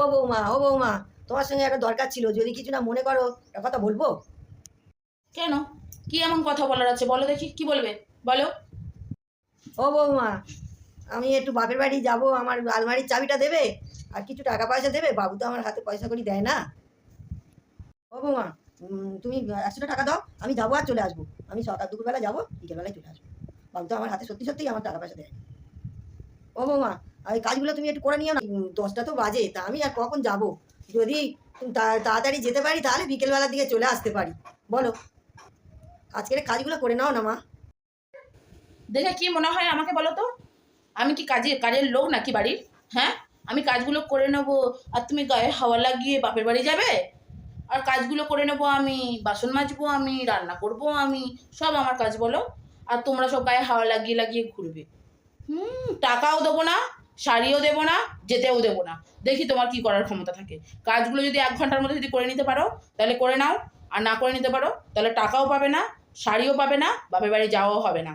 ও বৌমা ও বৌমা তোমার সঙ্গে একটা দরকার ছিল যদি কিছু না মনে করো একটা কথা বলব? কেন? কি এমন কথা বলার আছে? বলো দেখি কি বলবে? বলো। ও বৌমা আমি একটু বাপের বাড়ি যাব আমার আলমারির চাবিটা দেবে আর কিছু টাকা পয়সা দেবে বাবু তো আমার হাতে পয়সা করি দেয় না। ও বৌমা তুমি একশোটা টাকা দাও আমি যাব আর চলে আসব। আমি সকাল দুপুরবেলা যাব বিকেলবেলায় চলে আসব। বাবু তো আমার হাতে সত্যি সত্যিই আমার টাকা পয়সা দেয়। ও বৌমা আর এই কাজগুলো তুমি একটু করে নিও না। দশটা তো বাজে, তা আমি আর কখন যাব? যদি তাড়াতাড়ি যেতে পারি, তাহলে বিকেলবেলার দিকে চলে আসতে পারি। বলো। আজকের কাজগুলো করে নাও না, মা। দেখে কি মনে হয় আমাকে বলো তো? আমি কি কাজে, কাজের লোক নাকি বাড়ির? হ্যাঁ? আমি কাজগুলো করে নেব, আর তুমি গায়ে হাওয়া লাগিয়ে বাপের বাড়ি যাবে? আর কাজগুলো করে নেব আমি, বাসন মাজবো আমি, রান্না করব আমি, সব আমার কাজ বলো। আর তোমরা সব গায়ে হাওয়া লাগিয়ে লাগিয়ে ঘুরবে। হুম, টাকাও দেবো না। শাড়িও দেবো না, যেতেও দেবো না। দেখি তোমার কি করার ক্ষমতা থাকে। কাজগুলো যদি এক ঘণ্টার মধ্যে যদি করে নিতে পারো, তাহলে করে নাও। আর না করে নিতে পারো, তাহলে টাকাও পাবে না, শাড়িও পাবে না, বাপের বাড়ি যাওয়াও হবে না।